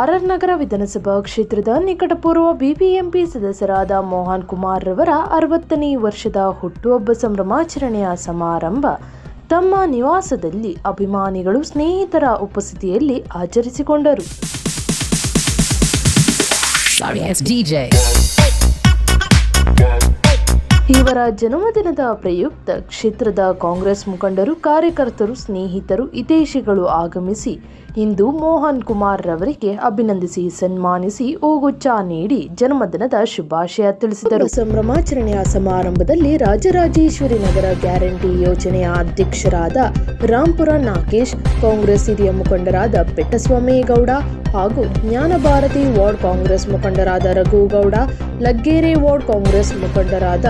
RR ನಗರ ವಿಧಾನಸಭಾ ಕ್ಷೇತ್ರದ ನಿಕಟಪೂರ್ವ BBMP ಸದಸ್ಯರಾದ ಮೋಹನ್ ಕುಮಾರ್ ರವರ ಅರವತ್ತನೇ ವರ್ಷದ ಹುಟ್ಟುಹಬ್ಬ ಸಂಭ್ರಮಾಚರಣೆಯ ಸಮಾರಂಭ. ತಮ್ಮ ನಿವಾಸದಲ್ಲಿ ಅಭಿಮಾನಿಗಳು ಸ್ನೇಹಿತರ ಉಪಸ್ಥಿತಿಯಲ್ಲಿ ಆಚರಿಸಿಕೊಂಡರು. ಇವರ ಜನ್ಮದಿನದ ಪ್ರಯುಕ್ತ ಕ್ಷೇತ್ರದ ಕಾಂಗ್ರೆಸ್ ಮುಖಂಡರು ಕಾರ್ಯಕರ್ತರು ಸ್ನೇಹಿತರು ಹಿತೈಷಿಗಳು ಆಗಮಿಸಿ ಇಂದು ಮೋಹನ್ ಕುಮಾರ್ ರವರಿಗೆ ಅಭಿನಂದಿಸಿ ಸನ್ಮಾನಿಸಿ ಹೂಗುಚ್ಛ ನೀಡಿ ಜನ್ಮದಿನದ ಶುಭಾಶಯ ತಿಳಿಸಿದರು. ಸಂಭ್ರಮಾಚರಣೆಯ ಸಮಾರಂಭದಲ್ಲಿ ರಾಜರಾಜೇಶ್ವರಿ ನಗರ ಗ್ಯಾರಂಟಿ ಯೋಜನೆಯ ಅಧ್ಯಕ್ಷರಾದ ರಾಂಪುರ ನಾಗೇಶ್, ಕಾಂಗ್ರೆಸ್ ಹಿರಿಯ ಮುಖಂಡರಾದ ಪೆಟ್ಟಸ್ವಾಮೇಗೌಡ ಹಾಗೂ ಜ್ಞಾನಭಾರತಿ ವಾರ್ಡ್ ಕಾಂಗ್ರೆಸ್ ಮುಖಂಡರಾದ ರಘುಗೌಡ ಲಗ್ಗೇರೆ ವಾರ್ಡ್ ಕಾಂಗ್ರೆಸ್ ಮುಖಂಡರಾದ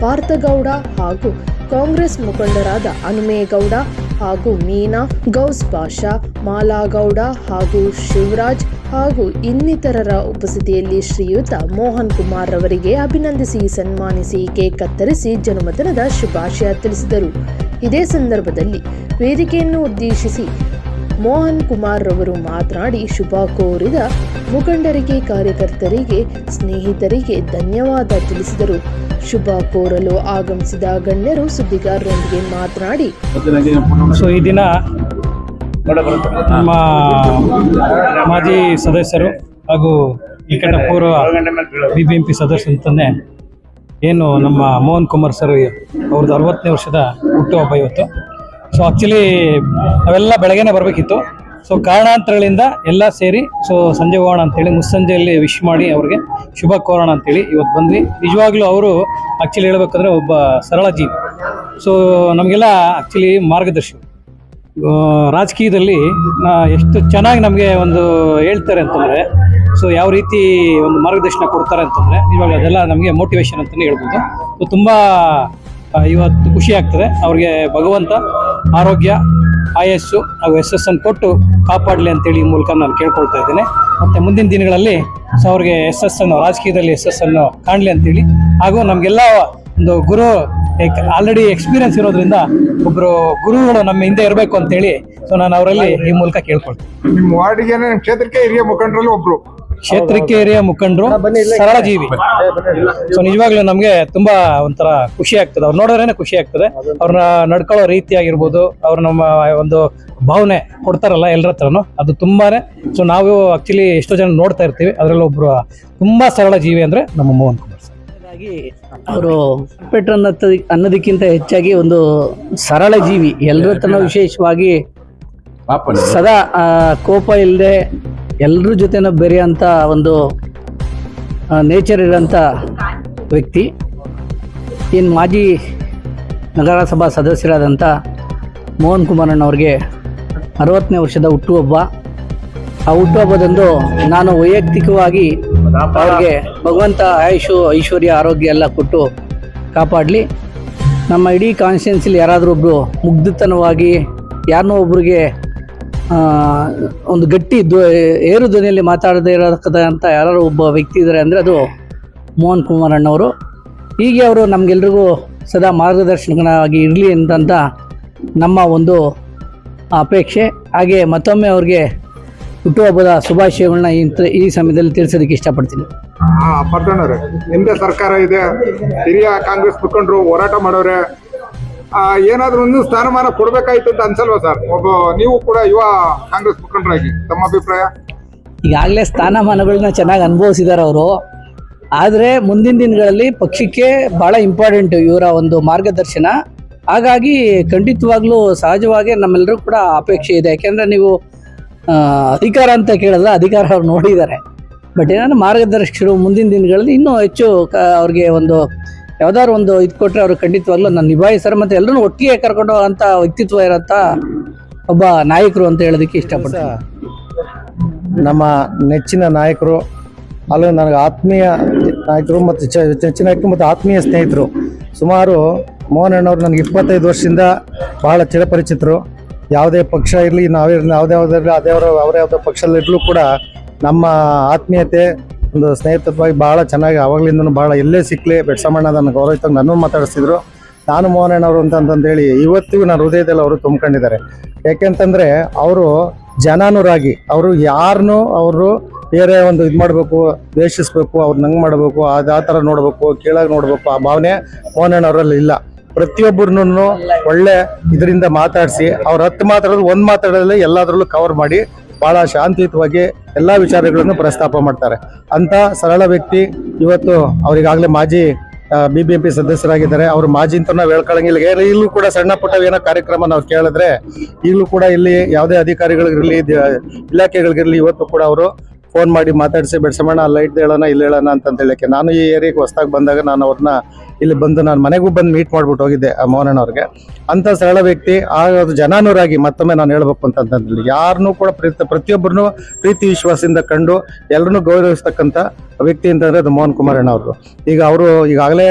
ಪಾರ್ಥಗೌಡ ಹಾಗೂ ಕಾಂಗ್ರೆಸ್ ಮುಖಂಡರಾದ ಹನುಮೇಗೌಡ ಹಾಗೂ ಮೀನಾ, ಗೌಸ್ ಪಾಷಾ, ಮಾಲಾಗೌಡ ಹಾಗೂ ಶಿವರಾಜ್ ಹಾಗೂ ಇನ್ನಿತರರ ಉಪಸ್ಥಿತಿಯಲ್ಲಿ ಶ್ರೀಯುತ ಮೋಹನ್ ಕುಮಾರ್ ರವರಿಗೆ ಅಭಿನಂದಿಸಿ, ಸನ್ಮಾನಿಸಿ, ಕೇಕ್ ಕತ್ತರಿಸಿ ಜನ್ಮದಿನದ ಶುಭಾಶಯ ತಿಳಿಸಿದರು. ಇದೇ ಸಂದರ್ಭದಲ್ಲಿ ವೇದಿಕೆಯನ್ನು ಉದ್ದೇಶಿಸಿ ಮೋಹನ್ ಕುಮಾರ್ ರವರು ಮಾತನಾಡಿ ಶುಭ ಕೋರಿದ ಮುಖಂಡರಿಗೆ, ಕಾರ್ಯಕರ್ತರಿಗೆ, ಸ್ನೇಹಿತರಿಗೆ ಧನ್ಯವಾದ ತಿಳಿಸಿದರು. ಶುಭ ಕೋರಲು ಆಗಮಿಸಿದ ಗಣ್ಯರು ಸುದ್ದಿಗಾರರೊಂದಿಗೆ ಮಾತನಾಡಿ ಸೊ ಈ ದಿನ ನಮ್ಮ ಮಾಜಿ ಸದಸ್ಯರು ಹಾಗೂ ನಿಕಟ ಪೂರ್ವ ಬಿ ಬಿ ಎಂ ಪಿ ಸದಸ್ಯರು ಅಂತಲೇ ಏನು ನಮ್ಮ ಮೋಹನ್ ಕುಮಾರ್ ಸರ್ ಅವ್ರದ್ದು ಅರವತ್ತನೇ ವರ್ಷದ ಹುಟ್ಟುಹಬ್ಬ ಇವತ್ತು. ಸೊ ಆ್ಯಕ್ಚುಲಿ ಅವೆಲ್ಲ ಬೆಳಗ್ಗೆನೇ ಬರಬೇಕಿತ್ತು. ಸೊ ಕಾರಣಾಂತರಗಳಿಂದ ಎಲ್ಲ ಸೇರಿ ಸೊ ಸಂಜೆ ಹೋಗೋಣ ಅಂತೇಳಿ, ಮುಸ್ಸಂಜೆಯಲ್ಲಿ ವಿಶ್ ಮಾಡಿ ಅವ್ರಿಗೆ ಶುಭ ಕೋರೋಣ ಅಂತೇಳಿ ಇವತ್ತು ಬಂದ್ವಿ. ನಿಜವಾಗ್ಲೂ ಅವರು ಆ್ಯಕ್ಚುಲಿ ಹೇಳ್ಬೇಕಂದ್ರೆ ಒಬ್ಬ ಸರಳ ಜೀವಿ. ಸೊ ನಮಗೆಲ್ಲ ಆ್ಯಕ್ಚುಲಿ ಮಾರ್ಗದರ್ಶಿ. ರಾಜಕೀಯದಲ್ಲಿ ಎಷ್ಟು ಚೆನ್ನಾಗಿ ನಮಗೆ ಒಂದು ಹೇಳ್ತಾರೆ ಅಂತಂದರೆ ಸೊ ಯಾವ ರೀತಿ ಒಂದು ಮಾರ್ಗದರ್ಶನ ಕೊಡ್ತಾರೆ ಅಂತಂದರೆ ಇವಾಗ ಅದೆಲ್ಲ ನಮಗೆ ಮೋಟಿವೇಶನ್ ಅಂತಲೇ ಹೇಳ್ಬೋದು. ಸೊ ತುಂಬ ಇವತ್ತು ಖುಷಿ ಆಗ್ತದೆ. ಅವ್ರಿಗೆ ಭಗವಂತ ಆರೋಗ್ಯ, ಆಯಸ್ಸು ಹಾಗೂ ಯಶಸ್ಸನ್ನು ಕೊಟ್ಟು ಕಾಪಾಡಲಿ ಅಂತೇಳಿ ಈ ಮೂಲಕ ನಾನು ಕೇಳ್ಕೊಳ್ತಾ ಇದ್ದೇನೆ. ಮತ್ತು ಮುಂದಿನ ದಿನಗಳಲ್ಲಿ ಸೊ, ಅವ್ರಿಗೆ ಯಶಸ್ಸನ್ನು ರಾಜಕೀಯದಲ್ಲಿ ಯಶಸ್ಸನ್ನು ಕಾಣಲಿ ಅಂತೇಳಿ. ಹಾಗೂ ನಮಗೆಲ್ಲ ಒಂದು ಗುರು ಆಲ್ರೆಡಿ ಎಕ್ಸ್ಪೀರಿಯನ್ಸ್ ಇರೋದ್ರಿಂದ ಒಬ್ಬರು ಗುರುಗಳು ನಮ್ಮ ಹಿಂದೆ ಇರಬೇಕು ಅಂತೇಳಿ. ಸೊ, ನಾನು ಅವರಲ್ಲಿ ಈ ಮೂಲಕ ಕೇಳ್ಕೊಳ್ತೀನಿ. ನಿಮ್ಮ ವಾರ್ಡಿಗೆ ಕ್ಷೇತ್ರಕ್ಕೆ ಹಿರಿಯ ಮುಖಂಡರಲ್ಲಿ ಒಬ್ರು. ಕ್ಷೇತ್ರಕ್ಕೆ ಹಿರಿಯ ಮುಖಂಡರು ಸರಳ ಜೀವಿ. ಸೊ ನಿಜವಾಗ್ಲೂ ನಮಗೆ ತುಂಬಾ ಒಂಥರ ಖುಷಿ ಆಗ್ತದೆ. ಅವ್ರು ನೋಡಿದ್ರೇನೆ ಖುಷಿ ಆಗ್ತದೆ. ಅವ್ರನ್ನ ನಡ್ಕೊಳ್ಳೋ ರೀತಿ ಆಗಿರ್ಬೋದು ಅವ್ರ ನಮ್ಮ ಒಂದು ಭಾವನೆ ಕೊಡ್ತಾರಲ್ಲ ಎಲ್ಲರ ಹತ್ರನು ಅದು ತುಂಬಾನೇ. ಸೊ ನಾವು ಆಕ್ಚುಲಿ ಎಷ್ಟೋ ಜನ ನೋಡ್ತಾ ಇರ್ತೀವಿ. ಅದರಲ್ಲಿ ಒಬ್ರು ತುಂಬಾ ಸರಳ ಜೀವಿ ಅಂದ್ರೆ ನಮ್ಮ ಮೋಹನ್ ಕುಮಾರ್ ಸರ್. ಹಾಗಾಗಿ ಅವರು ಪೆಟ್ರ್ ಅನ್ನೋದ್ ಅನ್ನೋದಕ್ಕಿಂತ ಹೆಚ್ಚಾಗಿ ಒಂದು ಸರಳ ಜೀವಿ. ಎಲ್ಲರ ಹತ್ರನೂ ವಿಶೇಷವಾಗಿ ಸದಾ ಕೋಪ ಇಲ್ಲದೆ ಎಲ್ಲರ ಜೊತೆನೂ ಬೆರೆಯೋಂಥ ಒಂದು ನೇಚರ್ ಇರೋಂಥ ವ್ಯಕ್ತಿ. ಇನ್ನು ಮಾಜಿ ನಗರಸಭಾ ಸದಸ್ಯರಾದಂಥ ಮೋಹನ್ ಕುಮಾರಣ್ಣವ್ರಿಗೆ ಅರವತ್ತನೇ ವರ್ಷದ ಹುಟ್ಟುಹಬ್ಬ ಆ ಹುಟ್ಟುಹಬ್ಬದಂದು ನಾನು ವೈಯಕ್ತಿಕವಾಗಿ ಅವ್ರಿಗೆ ಭಗವಂತ ಆಯುಷು ಐಶ್ವರ್ಯ ಆರೋಗ್ಯ ಎಲ್ಲ ಕೊಟ್ಟು ಕಾಪಾಡಲಿ. ನಮ್ಮ ಇಡೀ ಕಾನ್ಸ್ಟಿಟ್ಯೂನ್ಸಿಲಿ ಯಾರಾದರೂ ಒಬ್ಬರು ಮುಗ್ಧತನವಾಗಿ ಯಾರನ್ನೋ ಒಬ್ರಿಗೆ ಆ, ಒಂದು ಗಟ್ಟಿ ದ್ವ ಏರು ಧ್ವನಿಯಲ್ಲಿ ಮಾತಾಡದೇ ಇರತಕ್ಕಂಥ ಯಾರು ಒಬ್ಬ ವ್ಯಕ್ತಿ ಇದ್ದಾರೆ ಅಂದರೆ ಅದು ಮೋಹನ್ ಕುಮಾರ್ ಅಣ್ಣವರು. ಹೀಗೆ ಅವರು ನಮಗೆಲ್ರಿಗೂ ಸದಾ ಮಾರ್ಗದರ್ಶಕನಾಗಿ ಇರಲಿ ಅಂತಂತ ನಮ್ಮ ಒಂದು ಅಪೇಕ್ಷೆ. ಹಾಗೆ ಮತ್ತೊಮ್ಮೆ ಅವ್ರಿಗೆ ಹುಟ್ಟುಹಬ್ಬದ ಶುಭಾಶಯಗಳನ್ನ ಈ ಸಮಯದಲ್ಲಿ ತಿಳಿಸೋದಕ್ಕೆ ಇಷ್ಟಪಡ್ತೀನಿ. ಪಟ್ಟಣವ್ರೆ ಸರ್ಕಾರ ಇದೆ. ಹಿರಿಯ ಕಾಂಗ್ರೆಸ್ ಮುಖಂಡರು ಹೋರಾಟ ಮಾಡೋರೆ ಏನಾದ್ರೂ ಒಂದು ಸ್ಥಾನಮಾನ ಕೊಡ್ಬೇಕಾಯ್ತು ಅಂತ ಅನ್ಸಲ್ವಾ ಸರ್? ಒಬ್ಬ ನೀವು ಕೂಡ ಯುವ ಕಾಂಗ್ರೆಸ್ ಮುಖಂಡರಾಗಿ, ತಮ್ಮ ಅಭಿಪ್ರಾಯ? ಈಗಾಗಲೇ ಸ್ಥಾನಮಾನಗಳನ್ನ ಚೆನ್ನಾಗಿ ಅನುಭವಿಸಿದ್ದಾರೆ ಅವರು. ಆದರೆ ಮುಂದಿನ ದಿನಗಳಲ್ಲಿ ಪಕ್ಷಕ್ಕೆ ಭಾಳ ಇಂಪಾರ್ಟೆಂಟ್ ಇವರ ಒಂದು ಮಾರ್ಗದರ್ಶನ. ಹಾಗಾಗಿ ಖಂಡಿತವಾಗ್ಲೂ ಸಹಜವಾಗಿ ನಮ್ಮೆಲ್ಲರೂ ಕೂಡ ಅಪೇಕ್ಷೆ ಇದೆ. ಯಾಕೆಂದರೆ ನೀವು ಅಧಿಕಾರ ಅಂತ ಕೇಳಿದ್ರೆ ಅಧಿಕಾರ ಅವ್ರು ನೋಡಿದ್ದಾರೆ. ಬಟ್ ಏನಾದ್ರು ಮಾರ್ಗದರ್ಶಕರು ಮುಂದಿನ ದಿನಗಳಲ್ಲಿ ಇನ್ನೂ ಹೆಚ್ಚು ಅವ್ರಿಗೆ ಒಂದು ಯಾವ್ದಾದ್ರು ಒಂದು ಇದು ಕೊಟ್ಟರೆ ಅವರು ಖಂಡಿತವಾಗ್ಲೂ ನಾನು ನಿಭಾಯಿಸ್ತಾರೆ ಮತ್ತು ಎಲ್ಲರೂ ಒಟ್ಟಿಗೆ ಕರ್ಕೊಂಡು ಹೋಗೋಂಥ ವ್ಯಕ್ತಿತ್ವ ಇರೋಂಥ ಒಬ್ಬ ನಾಯಕರು ಅಂತ ಹೇಳೋದಕ್ಕೆ ಇಷ್ಟಪಡ್ತೀನಿ. ನಮ್ಮ ನೆಚ್ಚಿನ ನಾಯಕರು ಅಲ್ಲೂ ನನಗೆ ಆತ್ಮೀಯ ನಾಯಕರು ಮತ್ತು ನೆಚ್ಚಿನ ನಾಯಕರು ಮತ್ತು ಆತ್ಮೀಯ ಸ್ನೇಹಿತರು. ಸುಮಾರು ಮೋಹನ್ ಅಣ್ಣವ್ರು ನನಗೆ ಇಪ್ಪತ್ತೈದು ವರ್ಷದಿಂದ ಬಹಳ ಚಿರಪರಿಚಿತರು. ಯಾವುದೇ ಪಕ್ಷ ಇರಲಿ ನಾವೇ ಯಾವುದೇ ಯಾವುದೇ ಅದೇ ಅವರ ಅವರೇ ಯಾವುದೋ ಪಕ್ಷದಲ್ಲಿರಲೂ ಕೂಡ ನಮ್ಮ ಆತ್ಮೀಯತೆ ಒಂದು ಸ್ನೇಹಿತತ್ವವಾಗಿ ಭಾಳ ಚೆನ್ನಾಗಿ ಆವಾಗಲಿಂದನೂ ಭಾಳ ಎಲ್ಲೇ ಸಿಕ್ಕಲಿ ಬೆಟ್ಸಮಣ್ಣ ನನ್ನ ಗೌರವಿತ ನನ್ನೂ ಮಾತಾಡಿಸಿದ್ರು ನಾನು ಮೋಹನಣ್ಣವರು ಅಂತಂತಂದೇಳಿ ಇವತ್ತಿಗೂ ನನ್ನ ಹೃದಯದಲ್ಲಿ ಅವರು ತುಂಬ್ಕೊಂಡಿದ್ದಾರೆ. ಯಾಕೆಂತಂದರೆ ಅವರು ಜನಾನುರಾಗಿ, ಅವರು ಯಾರನ್ನು ಅವರು ಬೇರೆ ಒಂದು ಇದು ಮಾಡಬೇಕು, ದ್ವೇಷಿಸ್ಬೇಕು ಅವ್ರು ನಂಗೆ ಮಾಡಬೇಕು, ಅದು ಆ ಥರ ನೋಡಬೇಕು, ಕೀಳಾಗಿ ನೋಡಬೇಕು, ಆ ಭಾವನೆ ಮೋಹನಣ್ಣವರಲ್ಲಿ ಇಲ್ಲ. ಪ್ರತಿಯೊಬ್ಬರನ್ನೂ ಒಳ್ಳೆ ಇದರಿಂದ ಮಾತಾಡಿಸಿ, ಅವ್ರ ಹತ್ತು ಮಾತಾಡೋದು ಒಂದು ಮಾತಾಡೋದ್ರಲ್ಲಿ ಎಲ್ಲದರಲ್ಲೂ ಕವರ್ ಮಾಡಿ ಬಹಳ ಶಾಂತಿಯುತವಾಗಿ ಎಲ್ಲ ವಿಚಾರಗಳನ್ನು ಪ್ರಸ್ತಾಪ ಮಾಡ್ತಾರೆ. ಅಂತ ಸರಳ ವ್ಯಕ್ತಿ ಇವತ್ತು ಅವರಿಗಾಗಲೇ ಮಾಜಿ ಬಿ ಬಿ ಎಂ ಪಿ ಸದಸ್ಯರಾಗಿದ್ದಾರೆ. ಅವರು ಮಾಜಿ ಅಂತ ನಾವು ಹೇಳ್ಕೊಳ್ಳಂಗಿಲ್ಲ ಈಗಲೂ ಇಲ್ಲೂ ಕೂಡ ಸಣ್ಣ ಪುಟ್ಟ ಏನೋ ಕಾರ್ಯಕ್ರಮ ನಾವು ಕೇಳಿದ್ರೆ ಈಗಲೂ ಕೂಡ ಇಲ್ಲಿ ಯಾವುದೇ ಅಧಿಕಾರಿಗಳಿಗಿರಲಿ ಇಲಾಖೆಗಳಿಗಿರಲಿ ಇವತ್ತು ಕೂಡ ಅವರು ಫೋನ್ ಮಾಡಿ ಮಾತಾಡಿಸಿ ಬೆಡ್ಸಮಣ್ಣ ಲೈಟ್ ಹೇಳೋಣ, ಇಲ್ಲಿ ಹೇಳೋಣ ಅಂತ ಹೇಳಕ್ಕೆ ನಾನು ಈ ಏರಿಯಾಗೆ ಹೊಸ್ದಾಗಿ ಬಂದಾಗ ನಾನು ಅವ್ರನ್ನ ಇಲ್ಲಿ ಬಂದು ನಾನು ಮನೆಗೂ ಬಂದು ಮೀಟ್ ಮಾಡ್ಬಿಟ್ಟು ಹೋಗಿದ್ದೆ, ಆ ಅವ್ರಿಗೆ ಅಂತ ಸರಳ ವ್ಯಕ್ತಿ ಆ ಜನಾನುರಾಗಿ ಮತ್ತೊಮ್ಮೆ ನಾನು ಹೇಳ್ಬೇಕು ಅಂತಂತಂದ್ರೆ ಯಾರನ್ನೂ ಕೂಡ ಪ್ರತಿ ಪ್ರತಿಯೊಬ್ಬರನ್ನು ಪ್ರೀತಿ, ವಿಶ್ವಾಸದಿಂದ ಕಂಡು ಎಲ್ಲರನ್ನೂ ಗೌರವಿಸ್ತಕ್ಕಂಥ ವ್ಯಕ್ತಿ ಅಂತಂದರೆ ಅದು ಮೋಹನ್ ಕುಮಾರ್ ಅಣ್ಣ ಅವರು ಈಗ ಅವರು ಈಗಾಗಲೇ,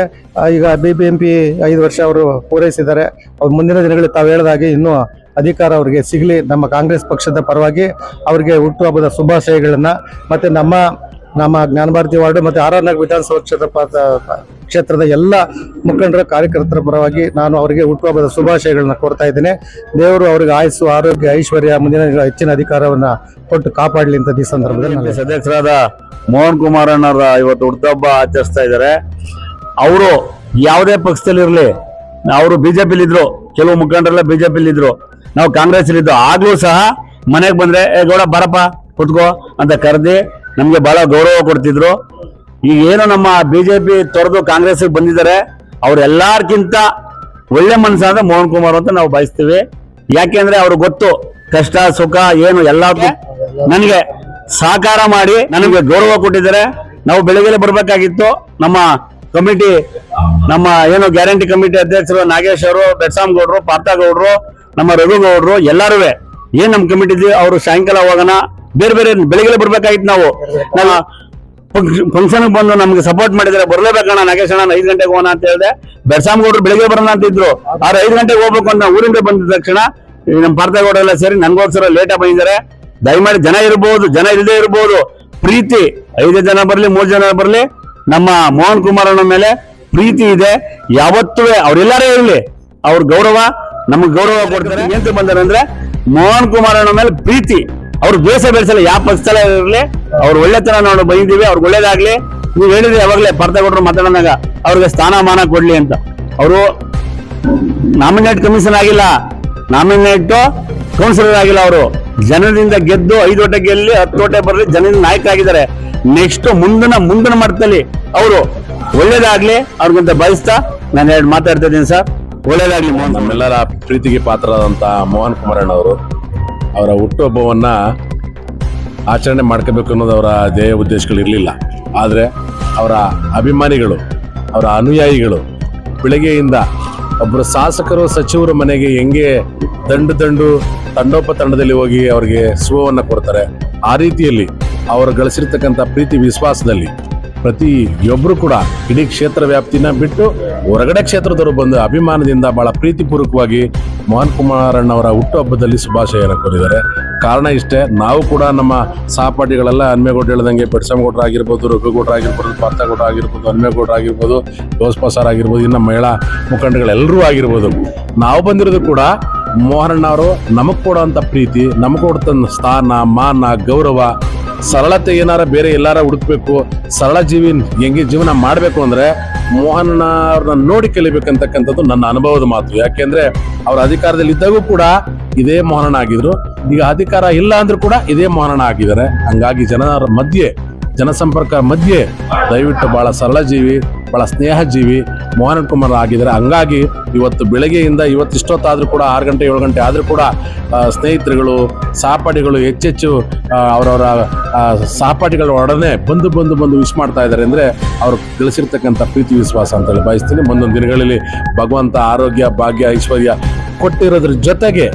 ಈಗ ಬಿ ಬಿ ಎಂ ಪಿ ಐದು ವರ್ಷ ಅವರು ಪೂರೈಸಿದ್ದಾರೆ. ಅವ್ರು ಮುಂದಿನ ದಿನಗಳಲ್ಲಿ ತಾವು ಹೇಳಿದಾಗೆ ಇನ್ನೂ ಅಧಿಕಾರ ಅವರಿಗೆ ಸಿಗಲಿ ನಮ್ಮ ಕಾಂಗ್ರೆಸ್ ಪಕ್ಷದ ಪರವಾಗಿ ಅವರಿಗೆ ಹುಟ್ಟುಹಬ್ಬದ ಶುಭಾಶಯಗಳನ್ನು ಮತ್ತೆ ನಮ್ಮ ನಮ್ಮ ಜ್ಞಾನ ಭಾರತಿ ವಾರ್ಡು ಮತ್ತೆ ಆರ್ ಆರ್ ನಗರ ವಿಧಾನಸಭಾ ಕ್ಷೇತ್ರ ಕ್ಷೇತ್ರದ ಎಲ್ಲ ಮುಖಂಡರ ಕಾರ್ಯಕರ್ತರ ಪರವಾಗಿ ನಾನು ಅವರಿಗೆ ಹುಟ್ಟುಹಬ್ಬದ ಶುಭಾಶಯಗಳನ್ನ ಕೋರ್ತಾ ಇದ್ದೇನೆ. ದೇವರು ಅವರಿಗೆ ಆಯಸ್ಸು ಆರೋಗ್ಯ ಐಶ್ವರ್ಯ ಮುಂದಿನ ಹೆಚ್ಚಿನ ಅಧಿಕಾರವನ್ನ ಕೊಟ್ಟು ಕಾಪಾಡಲಿ ಅಂತ ಈ ಸಂದರ್ಭದಲ್ಲಿ ಸದಸ್ಯರಾದ ಮೋಹನ್ ಕುಮಾರ್ ಅಣ್ಣರ ಇವತ್ತು ಹುಟ್ಟುಹಬ್ಬ ಆಚರಿಸ್ತಾ ಇದ್ದಾರೆ. ಅವರು ಯಾವುದೇ ಪಕ್ಷದಲ್ಲಿರಲಿ ಅವರು ಬಿಜೆಪಿಲಿದ್ರು ಕೆಲವು ಮುಖಂಡರೆಲ್ಲ ಬಿಜೆಪಿಲಿ ಇದ್ರು ನಾವು ಕಾಂಗ್ರೆಸ್ ಇದ್ದು ಆಗ್ಲೂ ಸಹ ಮನೆಗೆ ಬಂದ್ರೆ, ಏ ಗೌಡ ಬರಪ್ಪ, ಕುತ್ಕೋ ಅಂತ ಕರೆದಿ ನಮ್ಗೆ ಬಹಳ ಗೌರವ ಕೊಡ್ತಿದ್ರು. ಈಗ ಏನು ನಮ್ಮ ಬಿಜೆಪಿ ತೊರೆದು ಕಾಂಗ್ರೆಸ್ ಬಂದಿದ್ದಾರೆ ಅವ್ರೆಲ್ಲಾರ್ಕಿಂತ ಒಳ್ಳೆ ಮನಸ್ಸಾದ ಮೋಹನ್ ಕುಮಾರ್ ಅಂತ ನಾವು ಬಯಸ್ತೀವಿ ಯಾಕೆಂದ್ರೆ ಅವ್ರಿಗೆ ಗೊತ್ತು, ಕಷ್ಟ, ಸುಖ, ಏನು ಎಲ್ಲದಕ್ಕೂ ನನಗೆ ಸಹಕಾರ ಮಾಡಿ ನನಗೆ ಗೌರವ ಕೊಟ್ಟಿದ್ದಾರೆ. ನಾವು ಬೆಳಗ್ಗೆ ಬರಬೇಕಾಗಿತ್ತು. ನಮ್ಮ ಕಮಿಟಿ, ನಮ್ಮ ಏನು ಗ್ಯಾರಂಟಿ ಕಮಿಟಿ ಅಧ್ಯಕ್ಷರು ನಾಗೇಶ್ ಅವರು ಬೆಟ್ಸಾಮ್ ಗೌಡ್ರು ಪಾರ್ಥಗೌಡ್ರು ನಮ್ಮ ರವಿ ಗೌಡ್ರು ಎಲ್ಲರೂ ಏನ್ ನಮ್ಮ ಕಮಿಟಿ ಇದ್ವಿ ಅವರು ಸಾಯಂಕಾಲ ಹೋಗೋಣ, ಬೇರೆ ಬೇರೆ ಬೆಳಿಗ್ಗೆ ಬರ್ಬೇಕಾಗಿತ್ತು ನಾವು. ನಾನು ಫಂಕ್ಷನ್ ಬಂದು ನಮ್ಗೆ ಸಪೋರ್ಟ್ ಮಾಡಿದ್ರೆ ಬರ್ಲೇಬೇಕಣ್ಣ, ನಾಗೇಶ್ ಅಣ್ಣ ಐದು ಗಂಟೆಗೆ ಹೋಗೋಣ ಅಂತ ಹೇಳಿದೆ. ಬೆರ್ಸಾಮ್ ಗೌಡ್ರು ಬೆಳಿಗ್ಗೆ ಬರೋಣ ಅಂತ ಇದ್ರು ಅವ್ರು ಐದು ಗಂಟೆಗೆ ಹೋಗ್ಬೇಕು ಅಂತ ಊರಿಂದ ಬಂದ ತಕ್ಷಣ ನಮ್ಮ ಪಾರ್ಥಗೌಡ ಎಲ್ಲ ಸೇರಿ ನನ್ಗೋಸ್ಕರ ಲೇಟ್ ಬಂದಿದ್ದಾರೆ. ದಯಮಾಡಿ ಜನ ಇರ್ಬೋದು, ಜನ ಇಲ್ಲದೆ ಇರ್ಬೋದು. ಪ್ರೀತಿ, ಐದು ಜನ ಬರಲಿ, ಮೂರು ಜನ ಬರಲಿ, ನಮ್ಮ ಮೋಹನ್ ಕುಮಾರ್ ಅಣ್ಣ ಮೇಲೆ ಪ್ರೀತಿ ಇದೆ. ಯಾವತ್ತೂ ಅವ್ರೆಲ್ಲರೂ ಇರಲಿ. ಅವ್ರ ಗೌರವ ನಮಗೆ ಗೌರವ ಕೊಡ್ತಾರೆ. ಎಂತ ಬಂದಾರೆ ಅಂದ್ರೆ ಮೋಹನ್ ಕುಮಾರ್ ಅಣ್ಣ ಮೇಲೆ ಪ್ರೀತಿ. ಅವ್ರು ದ್ವೇಷ ಬೆಳೆಸಲ್ಲ, ಯಾವ ಪಕ್ಷದಲ್ಲ ಇರಲಿ, ಅವ್ರು ಒಳ್ಳೆತನ ನಾವು ಬಂದಿದ್ದೀವಿ, ಅವ್ರಿಗೆ ಒಳ್ಳೇದಾಗ್ಲಿ. ನೀವು ಹೇಳಿದ್ರೆ ಯಾವಾಗಲೇ ಕೊಟ್ಟರು ಮಾತಾಡೋದಾಗ ಅವ್ರಿಗೆ ಸ್ಥಾನಮಾನ ಕೊಡ್ಲಿ ಅಂತ. ಅವರು ನಾಮಿನೇಟ್ ಕಮಿಷನ್ ಆಗಿಲ್ಲ. ನಾಮಿನೇಟ್ ಕೌನ್ಸಿಲರ್ ಆಗಿಲ್ಲ ಅವರು. ಜನರಿಂದ ಗೆದ್ದು ಐದು ಓಟ ಗೆಲ್ಲಿ ಹತ್ತು ಓಟ ಬರಲಿ ಜನರಿಂದ ನಾಯಕ ಆಗಿದ್ದಾರೆ. ನೆಕ್ಸ್ಟ್ ಮುಂದಿನ ಮುಂದಿನ ಮಟ್ಟದಲ್ಲಿ ಅವರು ಒಳ್ಳೇದಾಗ್ಲಿ, ಅವ್ರಿಗಂತ ಬಯಸ್ತಾ ನಾನು ಎರಡು ಮಾತಾಡ್ತಾ ಇದ್ದೀನಿ ಸರ್. ಒಳ್ಳೇದಾಗ್ಲಿ ಮೋಹನ್ ನಮ್ಮೆಲ್ಲರ ಪ್ರೀತಿಗೆ ಪಾತ್ರರಾದಂಥ ಮೋಹನ್ ಕುಮಾರಣ್ಣ ಅವರು ಅವರ ಹುಟ್ಟುಹಬ್ಬವನ್ನ ಆಚರಣೆ ಮಾಡ್ಕೋಬೇಕು ಅನ್ನೋದು ಅವರ ಧ್ಯೇಯ ಉದ್ದೇಶಗಳಿರಲಿಲ್ಲ ಆದರೆ ಅವರ ಅಭಿಮಾನಿಗಳು, ಅವರ ಅನುಯಾಯಿಗಳು, ಬೆಳಗ್ಗೆಯಿಂದ ಒಬ್ಬರು ಶಾಸಕರು, ಸಚಿವರು ಮನೆಗೆ ಹೆಂಗೆ ದಂಡು ದಂಡು ತಂಡೋಪತಂಡದಲ್ಲಿ ಹೋಗಿ ಅವರಿಗೆ ಶುಭವನ್ನು ಕೊಡ್ತಾರೆ, ಆ ರೀತಿಯಲ್ಲಿ ಅವರು ಗಳಿಸಿರ್ತಕ್ಕಂಥ ಪ್ರೀತಿ, ವಿಶ್ವಾಸದಲ್ಲಿ ಪ್ರತಿಯೊಬ್ಬರು ಕೂಡ ಇಡೀ ಕ್ಷೇತ್ರ ವ್ಯಾಪ್ತಿನ ಬಿಟ್ಟು ಹೊರಗಡೆ ಕ್ಷೇತ್ರದವರು ಬಂದು ಅಭಿಮಾನದಿಂದ ಬಹಳ ಪ್ರೀತಿಪೂರ್ವಕವಾಗಿ ಮೋಹನ್ ಕುಮಾರಣ್ಣವರ ಹುಟ್ಟುಹಬ್ಬದಲ್ಲಿ ಶುಭಾಶಯನ ಕೋರಿದ್ದಾರೆ. ಕಾರಣ ಇಷ್ಟೇ, ನಾವು ಕೂಡ ನಮ್ಮ ಸಹಪಾಠಿಗಳೆಲ್ಲ ಹನ್ಮೇಗೌಡ ಹೇಳ್ದಂಗೆ ಬೆಡ್ಸಮಗೌಡ್ರು ಆಗಿರ್ಬೋದು, ರಘುಗೌಡ್ರು ಆಗಿರ್ಬೋದು ಪಾರ್ಥಗೌಡ್ರು ಆಗಿರ್ಬೋದು, ಹನ್ಮೇಗೌಡ್ರು ಆಗಿರ್ಬೋದು ದೋಸ್ಪ ಸರ್ ಆಗಿರ್ಬೋದು, ಇನ್ನು ಮಹಿಳಾ ಮುಖಂಡಗಳೆಲ್ಲರೂ ಆಗಿರ್ಬೋದು. ನಾವು ಬಂದಿರೋದು ಕೂಡ ಮೋಹನಣ್ಣ ಅವರು ನಮಗೆ ಕೊಡುವಂಥ ಪ್ರೀತಿ, ನಮಗೆ ಕೊಡ್ತಂಥ ಸ್ಥಾನ, ಮಾನ, ಗೌರವ ಸರಳತೆ ಏನಾರ ಬೇರೆ ಎಲ್ಲಾರ ಹುಡುಕ್ಬೇಕು, ಸರಳ ಜೀವಿ ಹೆಂಗೆ ಜೀವನ ಮಾಡಬೇಕು ಅಂದ್ರೆ ಮೋಹನ್ ಅವ್ರನ್ನ ನೋಡಿ ಕಲಿಬೇಕಂತಕ್ಕಂಥದ್ದು ನನ್ನ ಅನುಭವದ ಮಾತು. ಯಾಕೆಂದ್ರೆ ಅವ್ರ ಅಧಿಕಾರದಲ್ಲಿ ಇದ್ದಾಗೂ ಕೂಡ ಇದೇ ಮೋಹನ ಆಗಿದ್ರು. ಈಗ ಅಧಿಕಾರ ಇಲ್ಲ ಅಂದ್ರೂ ಕೂಡ ಇದೇ ಮೋಹನ ಆಗಿದ್ದಾರೆ. ಹಂಗಾಗಿ ಜನರ ಮಧ್ಯೆ, ಜನಸಂಪರ್ಕ ಮಧ್ಯೆ ದಯವಿಟ್ಟು ಬಹಳ ಸರಳ ಜೀವಿ, ಬಹಳ ಸ್ನೇಹ ಜೀವಿ ಮೋಹನ್ ಕುಮಾರ್ ಆಗಿದ್ದಾರೆ. ಹಂಗಾಗಿ ಇವತ್ತು ಬೆಳಗ್ಗೆಯಿಂದ ಇವತ್ತು ಇಷ್ಟೊತ್ತಾದ್ರೂ ಕೂಡ, ಆರು ಗಂಟೆ ಏಳು ಗಂಟೆ ಆದರೂ ಕೂಡ ಸ್ನೇಹಿತರುಗಳು, ಸಹಪಾಠಿಗಳು, ಹೆಚ್ಚೆಚ್ಚು ಅವರವರ ಆ, ಸಹಪಾಠಿಗಳ ಒಡನೆ ಬಂದು ಬಂದು ಬಂದು ವಿಶ್ ಮಾಡ್ತಾ ಇದ್ದಾರೆ ಅಂದರೆ ಅವರು ಗಳಿಸಿರ್ತಕ್ಕಂಥ ಪ್ರೀತಿ ವಿಶ್ವಾಸ ಅಂತೇಳಿ ಬಯಸ್ತೀನಿ ಮುಂದೊಂದು ದಿನಗಳಲ್ಲಿ ಭಗವಂತ ಆರೋಗ್ಯ ಭಾಗ್ಯ ಐಶ್ವರ್ಯ ಕೊಟ್ಟಿರೋದ್ರ ಜೊತೆಗೆ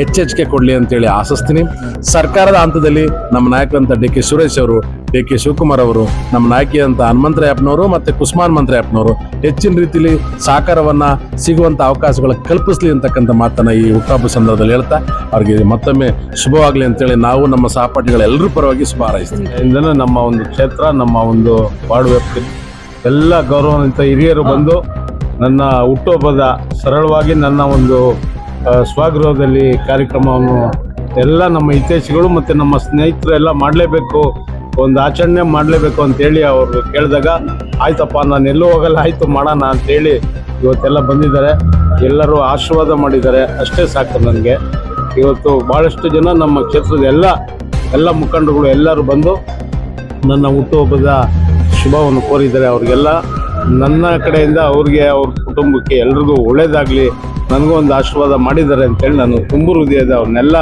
ಎಚ್ಚೆಚ್ಚಿಕೆ ಕೊಡಲಿ ಅಂತೇಳಿ ಆಶಿಸ್ತೀನಿ. ಸರ್ಕಾರದ ಹಂತದಲ್ಲಿ ನಮ್ಮ ನಾಯಕರಂತ ಡಿ ಕೆ ಸುರೇಶ್ ಅವರು ಡಿ ಕೆ ಶಿವಕುಮಾರ್ ಅವರು ನಮ್ಮ ನಾಯಕಿಯಂತ ಹನುಮಂತರಾಯಪ್ಪನವರು ಮತ್ತು ಕುಸ್ಮಾನ್ ಮಂತ್ರಾಯಪ್ಪನವರು ಹೆಚ್ಚಿನ ರೀತಿಯಲ್ಲಿ ಸಹಕಾರವನ್ನು ಸಿಗುವಂಥ ಅವಕಾಶಗಳು ಕಲ್ಪಿಸಲಿ ಅಂತಕ್ಕಂಥ ಮಾತನ್ನು ಈ ಹುಟ್ಟಹಬ್ಬ ಸಂದರ್ಭದಲ್ಲಿ ಹೇಳ್ತಾ ಅವ್ರಿಗೆ ಮತ್ತೊಮ್ಮೆ ಶುಭವಾಗಲಿ ಅಂತೇಳಿ ನಾವು ನಮ್ಮ ಸಹಪಾಠಿಗಳೆಲ್ಲರೂ ಪರವಾಗಿ ಶುಭ ಹಾರೈಸ್ತೀನಿ ಇಂದನೂ ನಮ್ಮ ಒಂದು ಕ್ಷೇತ್ರ ನಮ್ಮ ಒಂದು ವಾರ್ಡ್ ವ್ಯಾಪ್ತಿ ಎಲ್ಲ ಗೌರವಾನ್ವಿತ ಹಿರಿಯರು ಬಂದು ನನ್ನ ಹುಟ್ಟುಹಬ್ಬದ ಸರಳವಾಗಿ ನನ್ನ ಒಂದು ಸ್ವಗೃಹದಲ್ಲಿ ಕಾರ್ಯಕ್ರಮವನ್ನು ಎಲ್ಲ ನಮ್ಮ ಹಿತೈಷಿಗಳು ಮತ್ತು ನಮ್ಮ ಸ್ನೇಹಿತರು ಎಲ್ಲ ಮಾಡಲೇಬೇಕು ಒಂದು ಆಚರಣೆ ಮಾಡಲೇಬೇಕು ಅಂತೇಳಿ ಅವರು ಕೇಳಿದಾಗ ಆಯ್ತಪ್ಪ ನಾನು ಎಲ್ಲೂ ಹೋಗಲ್ಲ ಆಯಿತು ಮಾಡೋಣ ಅಂತೇಳಿ ಇವತ್ತೆಲ್ಲ ಬಂದಿದ್ದಾರೆ. ಎಲ್ಲರೂ ಆಶೀರ್ವಾದ ಮಾಡಿದ್ದಾರೆ. ಅಷ್ಟೇ ಸಾಕು ನನಗೆ. ಇವತ್ತು ಭಾಳಷ್ಟು ಜನ ನಮ್ಮ ಕ್ಷೇತ್ರದ ಎಲ್ಲ ಎಲ್ಲ ಮುಖಂಡರುಗಳು ಎಲ್ಲರೂ ಬಂದು ನನ್ನ ಹುಟ್ಟುಹಬ್ಬದ ಶುಭವನ್ನು ಕೋರಿದ್ದಾರೆ ಅವ್ರಿಗೆಲ್ಲ ನನ್ನ ಕಡೆಯಿಂದ ಅವ್ರಿಗೆ ಅವ್ರ ಕುಟುಂಬಕ್ಕೆ ಎಲ್ರಿಗೂ ಒಳ್ಳೇದಾಗಲಿ, ನನಗೂ ಒಂದು ಆಶೀರ್ವಾದ ಮಾಡಿದ್ದಾರೆ ಅಂತೇಳಿ ನಾನು ತುಂಬ ಹೃದಯದ ಅವನ್ನೆಲ್ಲ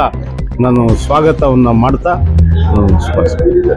ನಾನು ಸ್ವಾಗತವನ್ನು ಮಾಡ್ತಾ.